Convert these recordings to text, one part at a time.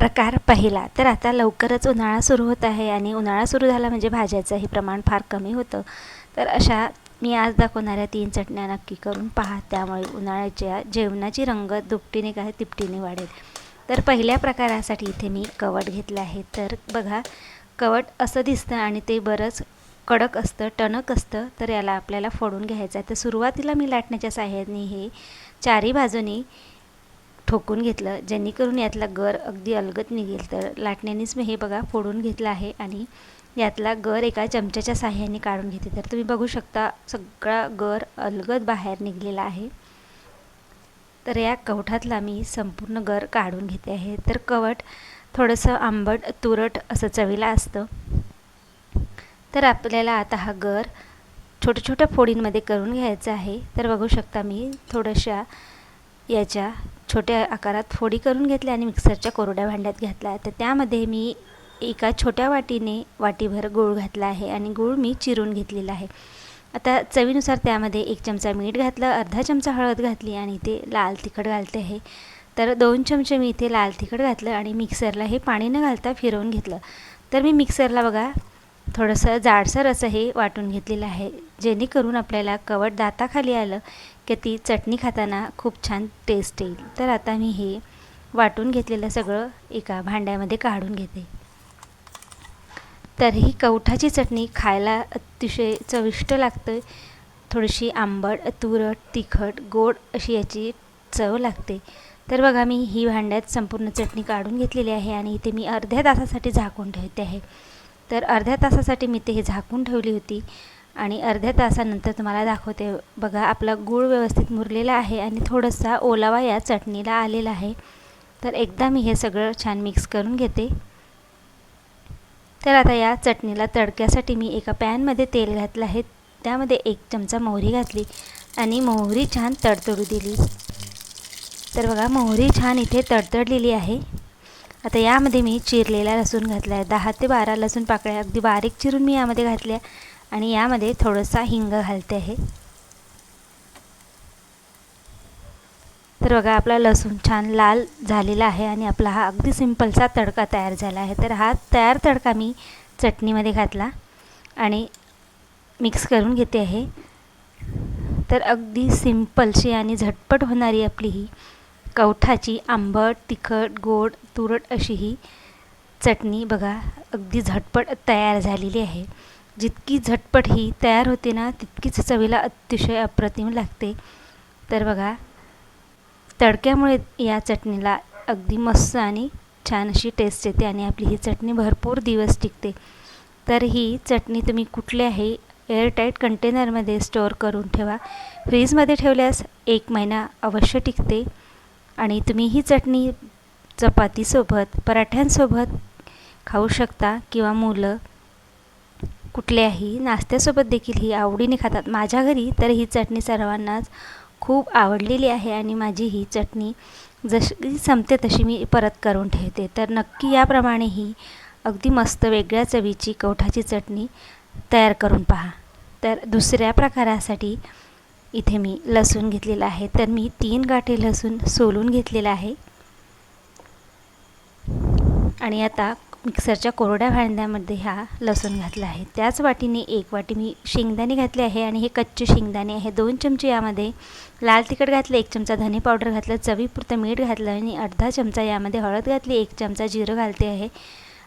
प्रकार पहिला. तर आता लवकरच उन्हाळा सुरू होत आहे आणि उन्हाळा सुरू झाला म्हणजे भाज्याचंही प्रमाण फार कमी होतं. तर अशा मी आज दाखवणाऱ्या तीन चटण्या नक्की करून पहा. त्यामुळे उन्हाळ्याच्या जेवणाची रंगत दुपटीने काय तिपटीने वाढेल. तर पहिल्या प्रकारासाठी इथे मी कवट घेतलं आहे. तर बघा कवट असं दिसतं आणि ते बरंच कडक असतं टणक असतं. तर याला आपल्याला फोडून घ्यायचं आहे. तर सुरुवातीला मी लाटण्याच्या साह्याने हे चारी बाजूनी ठोकून घेतलं. जेणेकरून यातला गर अगदी अलगद निघेल. तर लाटण्यानेच मी हे बघा फोडून घेतलं आहे आणि यातला गर एका चमच्याच्या साह्याने काढून घेते. तर तुम्ही बघू शकता सगळा गर अलगद बाहेर निघलेला आहे. तर या कवठातला मी संपूर्ण गर काढून घेते आहे. तर कवट थोडंसं आंबट तुरट असं चवीला असतं. तर आपल्याला आता हा गर छोट्या छोट्या फोडींमध्ये करून घ्यायचा आहे. तर बघू शकता मी थोड्याशा याच्या छोट्या आकारात फोडी करून घेतल्या आणि मिक्सरच्या कोरड्या भांड्यात घातल्या. तर त्यामध्ये मी एका छोट्या वाटीने वाटीभर गूळ घातला आहे आणि गूळ मी चिरून घेतलेला आहे. आता चवीनुसार त्यामध्ये एक चमचा मीठ घातलं अर्धा चमचा हळद घातली आणि इथे लाल तिखट घालते आहे तर दोन चमचे मी इथे लाल तिखट घातलं आणि मिक्सरला हे पाणी न घालता फिरवून घेतलं. तर मी मिक्सरला बघा थोडंसं जाडसर असं हे वाटून घेतलेलं आहे जेणेकरून आपल्याला कवट दाताखाली आलं की ती चटणी खाताना खूप छान टेस्ट येईल. तर आता मी हे वाटून घेतलेलं सगळं एका भांड्यामध्ये काढून घेते. तर ही कवठाची चटणी खायला अतिशय चविष्ट लागतं. थोडीशी आंबट तुरट तिखट गोड अशी याची चव लागते. तर बघा मी ही भांड्यात संपूर्ण चटणी काढून घेतलेली आहे आणि इथे मी अर्ध्या तासासाठी झाकून ठेवते आहे. तर अर्ध्या तासासाठी मी ते हे झाकून ठेवली होती. आणि अर्ध्या तासानंतर तुम्हाला दाखवते. बघा आपला गूळ व्यवस्थित मुरलेला आहे आणि थोडासा ओलावा या चटणीला आलेला आहे. तर एकदा मी हे सगळं छान मिक्स करून घेते. तर आता या चटणीला तडक्यासाठी मी एका पॅनमध्ये तेल घातलं आहे. त्यामध्ये एक चमचा मोहरी घातली आणि मोहरी छान तडतडू दिली. तर बघा मोहरी छान इथे तडतडलेली आहे. आता यामध्ये मी चिरलेला लसूण घातला आहे दहा ते बारा लसूण पाकळ्या अगदी बारीक चिरून मी यामध्ये घातल्या. आणि यामध्ये थोडंसा हिंग घालते आहे तर बघा आपला लसूण छान लाल झालेला आहे आणि आपला हा अगदी सिंपलचा तडका तयार झाला आहे. तर हा तयार तडका मी चटणीमध्ये घातला आणि मिक्स करून घेते आहे तर अगदी सिंपलशी आणि झटपट होणारी आपली ही कवठाची आंबट तिखट गोड तुरट अशी ही चटणी बघा अगदी झटपट तयार झालेली आहे. जितकी झटपट ही तयार होते ना तितकीच चवीला अतिशय अप्रतिम लागते. तर बघा तडक्यामुळे या चटणीला अगदी मस्त आणि छान अशी टेस्ट येते आणि आपली ही चटणी भरपूर दिवस टिकते. तर ही चटणी तुम्ही कुठल्याही एअरटाईट कंटेनरमध्ये स्टोअर करून ठेवा. फ्रीजमध्ये ठेवल्यास एक महिना अवश्य टिकते. आणि तुम्ही ही चटणी चपातीसोबत पराठ्यांसोबत खाऊ शकता किंवा मुलं कुठल्याही नाश्त्यासोबत देखील ही आवडीने खातात. माझ्या घरी तर ही चटणी सर्वांनाच खूप आवडलेली आहे आणि माझी ही चटणी जशी संपते तशी मी परत करून ठेवते. तर नक्की याप्रमाणे ही अगदी मस्त वेगळ्या चवीची कवठाची चटणी तयार करून पहा. तर दुसऱ्या प्रकारासाठी इथे मी लसूण घेतलेला आहे. तर मी तीन गाठे लसूण सोलून घेतलेला आहे. आणि आता मिक्सरच्या कोरड्या भांड्यामध्ये हा लसूण घातला आहे. त्याच वाटीने एक वाटी मी शेंगदाणे घातले आहे आणि हे कच्चे शेंगदाणे आहे. दोन चमचे यामध्ये लाल तिखट घातलं एक चमचा धने पावडर घातलं चवीपुरतं मीठ घातलं आणि अर्धा चमचा यामध्ये हळद घातली एक चमचा जिरं घालते आहे.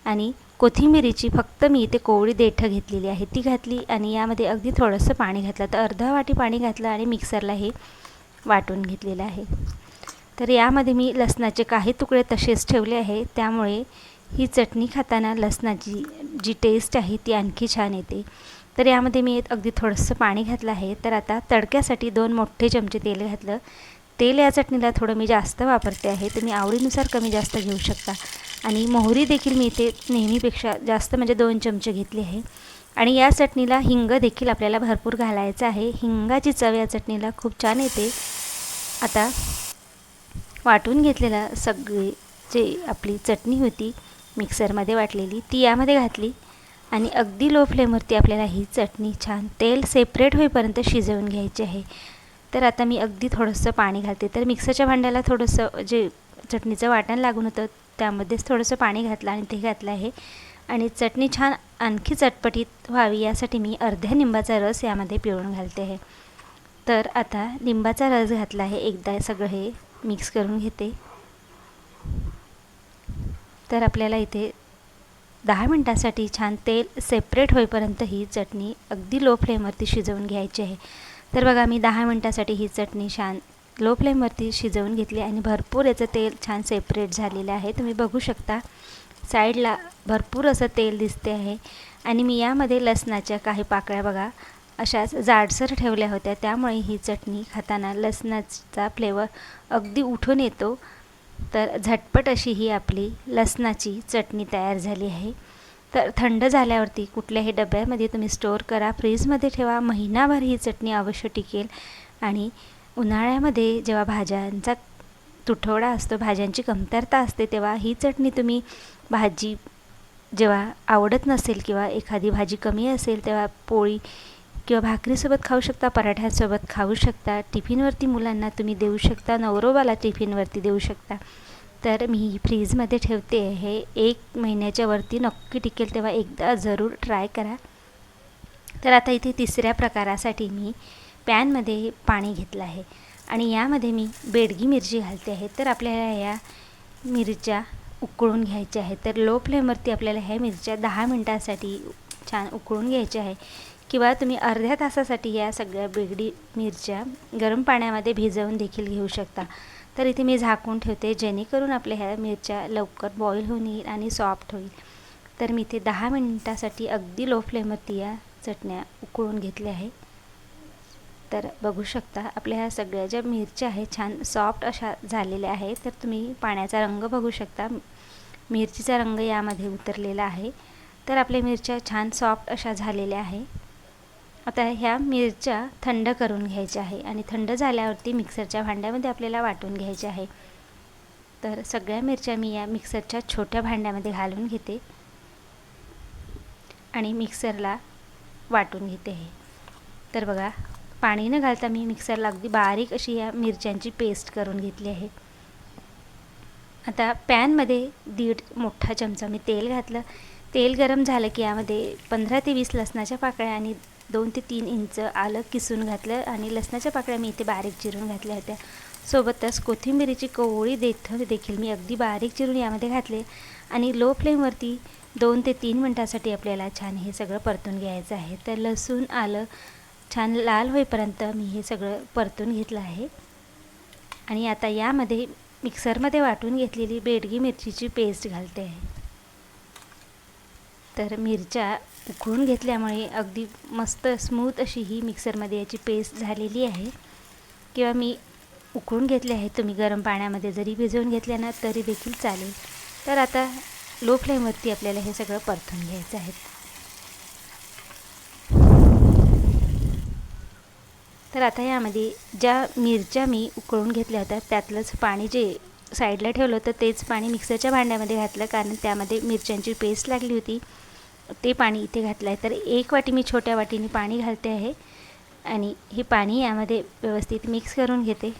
आणि कोथिंबिरीची फक्त मी इथे कोवळी देठं घेतलेली आहे. ती घातली आणि यामध्ये अगदी थोडंसं पाणी घातलं. तर अर्धा वाटी पाणी घातलं आणि मिक्सरला हे वाटून घेतलेलं आहे. तर यामध्ये मी लसणाचे काही तुकडे तसेच ठेवले आहे. त्यामुळे ही चटणी खाताना लसणाची जी टेस्ट आहे ती आणखी छान येते. तर यामध्ये मी अगदी थोडंसं पाणी घातलं आहे. तर आता तडक्यासाठी दोन मोठे चमचे तेल घातलं. तेल या चटणीला थोडं मी जास्त वापरते आहे. तुम्ही आवडीनुसार कमी जास्त घेऊ शकता. आणि मोहरी देखील मी इथे नेहमीपेक्षा जास्त म्हणजे दोन चमचे घेतले आहे. आणि या चटणीला हिंग देखील आपल्याला भरपूर घालायचं आहे. हिंगाची चव या चटणीला खूप छान येते. आता वाटून घेतलेला सगळी जे आपली चटणी होती मिक्सरमध्ये वाटलेली ती यामध्ये घातली आणि अगदी लो फ्लेमवरती आपल्याला ही चटणी छान तेल सेपरेट होईपर्यंत शिजवून घ्यायची आहे. तर आता मी अगदी थोडंसं पाणी घालते. तर मिक्सरच्या भांड्याला थोडंसं जे चटणीचं वाटण लागून होतं त्यामध्येच थोडंसं पाणी घातलं आणि ते घातलं आहे. आणि चटणी छान आणखी चटपटीत व्हावी यासाठी मी अर्ध्या निंबाचा रस यामध्ये पिळून घालते आहे. तर आता लिंबाचा रस घातला आहे. एकदा सगळं हे मिक्स करून घेते. तर आपल्याला इथे दहा मिनटासाठी छान तेल सेपरेट होईपर्यंत ही चटणी अगदी लो फ्लेमवरती शिजवून घ्यायची आहे. तर बघा मी दहा मिनटासाठी ही चटणी छान लो फ्लेमवरती शिजवून घेतली आणि भरपूर याचं तेल छान सेपरेट झालेलं आहे. तुम्ही बघू शकता साईडला भरपूर असं तेल दिसते आहे. आणि मी यामध्ये लसणाच्या काही पाकळ्या बघा अशाच जाडसर ठेवल्या होत्या. त्यामुळे ही चटणी खाताना लसणाचा फ्लेवर अगदी उठून येतो. तर झटपट अशी ही आपली लसणाची चटणी तयार झाली आहे. तर थंड झाल्यावरती कुठल्याही डब्यामध्ये तुम्ही स्टोअर करा. फ्रीजमध्ये ठेवा. महिनाभर ही चटणी अवश्य टिकेल. आणि उन्हाळ्यामध्ये जेव्हा भाज्यांचा तुटवडा असतो भाज्यांची कमतरता असते तेव्हा ही चटणी तुम्ही भाजी जेव्हा आवडत नसेल किंवा एखादी भाजी कमी असेल तेव्हा पोळी किंवा भाकरीसोबत खाऊ शकता पराठ्यासोबत खाऊ शकता टिफिनवरती मुलांना तुम्ही देऊ शकता नवरोबाला टिफिनवरती देऊ शकता. तर मी फ्रीजमध्ये ठेवते हे. एक महिन्याच्या वरती नक्की टिकेल तेव्हा एकदा जरूर ट्राय करा. तर आता इथे तिसऱ्या प्रकारासाठी मी पॅनमध्ये पाणी घेतलं आहे. आणि यामध्ये मी बेडगी मिरची घालते आहे. तर आपल्याला या मिरच्या उकळून घ्यायच्या आहेत. तर लो फ्लेमवरती आपल्याला ह्या मिरच्या दहा मिनटासाठी छान उकळून घ्यायच्या आहे. किंवा तुम्ही अर्ध्या तासासाठी या सगळ्या बेगडी मिरच्या गरम पाण्यामध्ये भिजवून देखील घेऊ शकता. तर इथे मी झाकून ठेवते जेणेकरून आपल्या ह्या मिरच्या लवकर बॉईल होऊन येईल आणि सॉफ्ट होईल. तर मी इथे दहा मिनटासाठी अगदी लो फ्लेमवरती या चटण्या उकळून घेतल्या आहे. तर बघू शकता आपल्या ह्या सगळ्या ज्या मिरच्या आहेत छान सॉफ्ट अशा झालेल्या आहेत. तर तुम्ही पाण्याचा रंग बघू शकता. मिरचीचा रंग यामध्ये उतरलेला आहे. तर आपल्या मिरच्या छान सॉफ्ट अशा झालेल्या आहे. आता ह्या मिरच्या थंड करून घ्यायच्या आहे आणि थंड झाल्यावरती मिक्सरच्या भांड्यामध्ये आपल्याला वाटून घ्यायच्या आहे. तर सगळ्या मिरच्या मी या मिक्सरच्या छोट्या भांड्यामध्ये घालून घेते आणि मिक्सरला वाटून घेते आहे तर बघा पाणी न घालता मी मिक्सरला अगदी बारीक अशी या मिरच्यांची पेस्ट करून घेतली आहे. आता पॅनमध्ये दीड मोठा चमचा मी तेल घातलं तेल गरम झालं की यामध्ये पंधरा ते वीस लसणाच्या पाकळ्या आणि दोन ते तीन इंच आलं किसून घातलं आणि लसणाच्या पाकळ्या मी इथे बारीक चिरून घातल्या होत्या. सोबतच कोथिंबिरीची कोवळी देत देखील मी अगदी बारीक चिरून यामध्ये घातले आणि लो फ्लेमवरती दोन ते तीन मिनटासाठी आपल्याला छान हे सगळं परतून घ्यायचं आहे. तर लसूण आलं छान लाल होईपर्यंत मी हे सगळं परतून घेतलं आहे. आणि आता यामध्ये मिक्सरमध्ये वाटून घेतलेली बेडगी मिरचीची पेस्ट घालते आहे. तर मिरच्या उकळून घेतल्यामुळे अगदी मस्त स्मूथ अशी ही मिक्सरमध्ये याची पेस्ट झालेली आहे. किंवा मी उकळून घेतले आहे तुम्ही गरम पाण्यामध्ये जरी भिजवून घेतल्या ना तरी देखील चालेल. तर आता लो फ्लेमवरती आपल्याला हे सगळं परतून घ्यायचं आहे. तर आता यामध्ये ज्या मिरच्या मी उकळून घेतल्या होत्या त्यातलंच पाणी जे साईडला ठेवलं होतं तेच पाणी मिक्सरच्या भांड्यामध्ये घातलं. कारण त्यामध्ये मिरच्यांची पेस्ट लागली होती. ते पाणी इथे घातलं आहे. तर एक वाटी मी छोट्या वाटीने पाणी घालते आहे. आणि हे पाणी यामध्ये व्यवस्थित मिक्स करून घेते.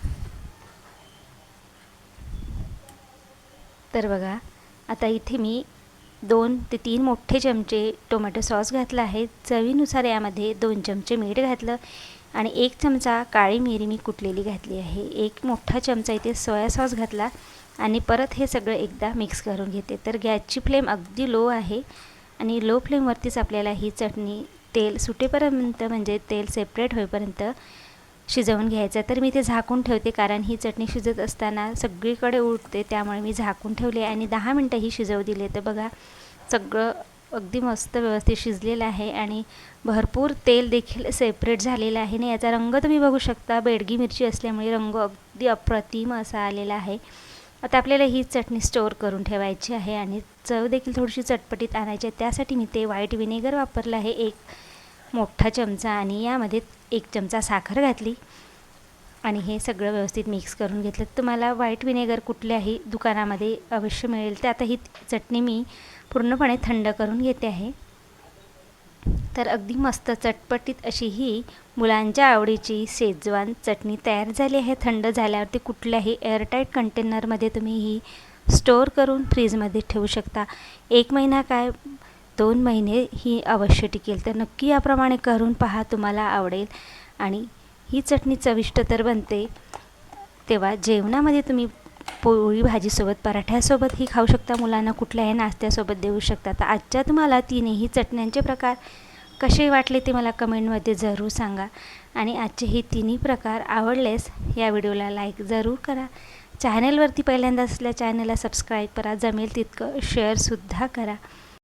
तर बघा आता इथे मी दोन ते तीन मोठे चमचे टोमॅटो सॉस घातला आहे. चवीनुसार यामध्ये दोन चमचे मीठ घातलं आणि एक चमचा काळी मिरी मी कुटलेली घातली आहे. एक मोठा चमचा इथे सोया सॉस घातला आणि परत हे सगळं एकदा मिक्स करून घेते. तर गॅसची फ्लेम अगदी लो आहे. आणि लो फ्लेमवरतीच आपल्याला ही चटणी तेल सुटेपर्यंत म्हणजे तेल सेपरेट होईपर्यंत शिजवून घ्यायचं तर मी ते झाकून ठेवते कारण ही चटणी शिजत असताना सगळीकडे उठते त्यामुळे मी झाकून ठेवले आणि दहा मिनटंही शिजवू दिले. तर बघा सगळं अगदी मस्त व्यवस्थित शिजलेलं आहे आणि भरपूर तेल देखील सेपरेट झालेलं आहे. आणि याचा रंग तुम्ही बघू शकता बेडगी मिरची असल्यामुळे रंग अगदी अप्रतिम असा आलेला आहे. आता आपल्याला ही चटणी स्टोअर करून ठेवायची आहे आणि चव देखील थोडीशी चटपटीत आणायची आहे. त्यासाठी मी ते व्हाईट विनेगर वापरलं आहे. एक मोठा चमचा आणि यामध्ये एक चमचा साखर घातली आणि हे सगळं व्यवस्थित मिक्स करून घेतलं. तुम्हाला व्हाईट विनेगर कुठल्याही दुकानामध्ये अवश्य मिळेल. तर आता ही चटणी मी पूर्णपणे थंड करून घेते आहे. तर अगदी मस्त चटपटीत अशी ही मुलांच्या आवडीची शेजवान चटणी तयार झाली आहे. थंड झाल्यावरती कुठल्याही एअरटाईट कंटेनरमध्ये तुम्ही ही स्टोअर करून फ्रीजमध्ये ठेवू शकता. एक महिना काय दोन महिने ही अवश्य टिकेल. तर नक्की याप्रमाणे करून पहा तुम्हाला आवडेल. आणि ही चटणी चविष्ट तर बनते. तेव्हा जेवणामध्ये तुम्ही पोळी भाजीसोबत पराठ्यासोबतही खाऊ शकता मुलांना. कुठल्याही नाश्त्यासोबत देऊ शकता. तर आजच्या तुम्हाला तीनही चटण्यांचे प्रकार कसे वाटले ते मला कमेंटमध्ये जरूर सांगा. आणि आजचे हे तिन्ही प्रकार आवडलेस या व्हिडिओला लाईक जरूर करा. चॅनलवरती पहिल्यांदा असल्या चॅनलला सबस्क्राईब करा. जमेल तितकं शेअरसुद्धा करा.